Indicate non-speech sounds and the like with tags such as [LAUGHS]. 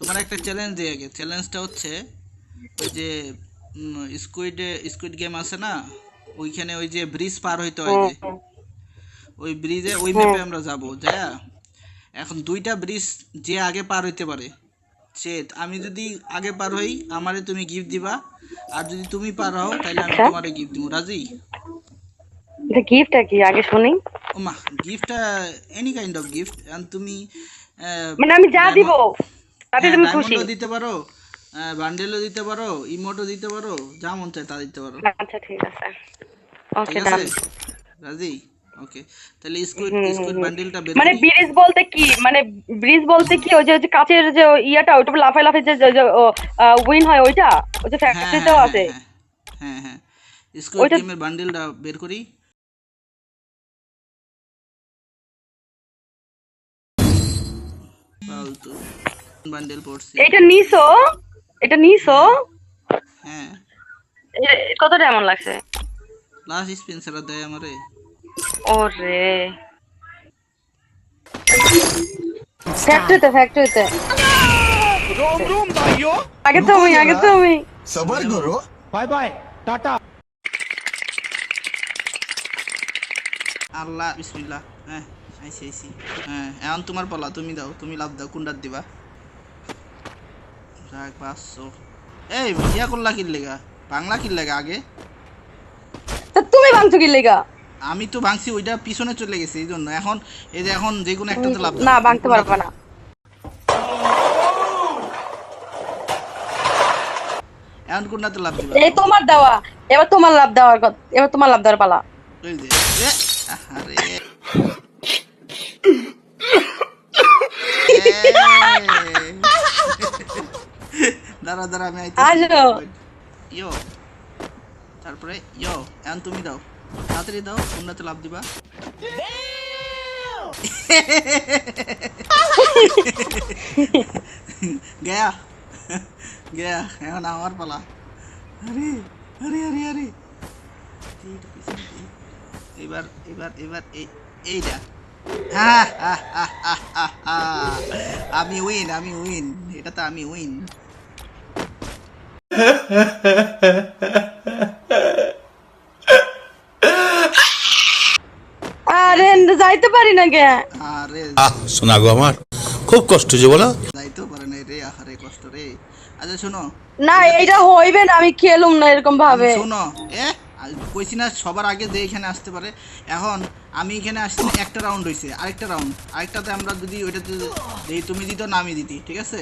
তোমার একটা চ্যালেঞ্জ দিয়ে আগে চ্যালেঞ্জটা হচ্ছে ওই যে স্কুইড স্কুইড গেম আছে না? ওইখানে ওই যে ব্রিজ পার হইতে হয় যে। ওই ব্রিজে ওই ম্যাপে আমরা যাব যা এখন দুইটা ব্রিজ যে আগে পার হইতে পারে সে আমি যদি আগে পার হই আমারে তুমি গিফট দিবা। আর যদি তুমি পার হও তাহলে আমি আচ্ছা। তোমারে গিফট দিব রাজি? এটা গিফটটা কি? আগে শুনি। ওমা গিফটটা এনি কাইন্ড অফ গিফট আর তুমি মানে আমি যা দিব। তাতে হ্যাঁ, তুমি খুশি। দিতে পারো বান্ডেলও দিতে পারো ইমোটও দিতে পারো যা মন চায় তা দিতে পারো। আচ্ছা ঠিক আছে। ওকে ডান রাজি? ওকে তাহলে স্কুইড স্কুইড বান্ডেলটা বের মানে ব্রিজ বলতে কি? মানে ব্রিজ বলতে কি? ওই যে যে কাচের যে ইয়েটা ওইটা লাফাই লাফাই যে উইন হয় ওইটা? ওই যে হ্যাঁ ফ্যাক্টরিতেও হ্যাঁ, আছে? হ্যাঁ, হ্যাঁ হ্যাঁ। স্কুইড গেমের বান্ডেলটা বের করি। ফালতু বান্ডেল এটা নিছো? এটা নিছো? হ্যাঁ। কত এমন লাগছে? লাস্ট স্পেন্সার দেয় আমারে। ওরে। ফ্যাক্টরিতে ফ্যাক্টরিতে আগে সবার বাই বাই টাটা। আল্লাহ বিসমিল্লাহ। হ্যাঁ আইসি আইসি হ্যাঁ এখন তোমার পালা তুমি দাও তুমি লাভ দাও কুন্ডার দিবা? যাক পাঁচশো এই ইয়া করলা কির লেগা? বাংলা কির লেগা আগে? তা তুমি ভাঙছো কি লেগা? আমি তো ভাঙছি ওইটা পিছনে চলে গেছে এই জন্য। এখন এই যে এখন যে কোনো একটাতে লাভ। না ভাঙতে পারবে না। এখন কোনটাতে লাভ দিবা? এই তোমার দেওয়া। এবার তোমার লাভ দেওয়ার কথা এবার তোমার লাভ দেওয়ার পালা। এই যে [LAUGHS] এই। দাঁড়া দাঁড়া আমি আইতেছি। আসো। ইয়ো তারপরে ইয়ো এখন তুমি দাও। তাড়াতাড়ি দাও কোনটাতে লাভ দিবা। গয়া গয়া এখন আমার পালা। আরে আরে আরে আরে। এবার এবার এবার এই এইটা। আমি উইন আমি উইন এটা তো আমি উইন আরে যাইতে পারি না কে আরে। আহ শোনা গো আমার খুব কষ্ট যে বলো। যাইতেও পারে না রে আহারে কষ্ট রে। আচ্ছা শোনো। না এইটা হইবে না আমি খেলুম না এরকম ভাবে। শোনো এ কইছি না সবার আগে যে এখানে আসতে পারে। এখন আমি এখানে আসছি একটা রাউন্ড হয়েছে আরেকটা রাউন্ড আরেকটাতে আমরা যদি ওইটাতে তুমি দিত না আমি দিতি ঠিক আছে?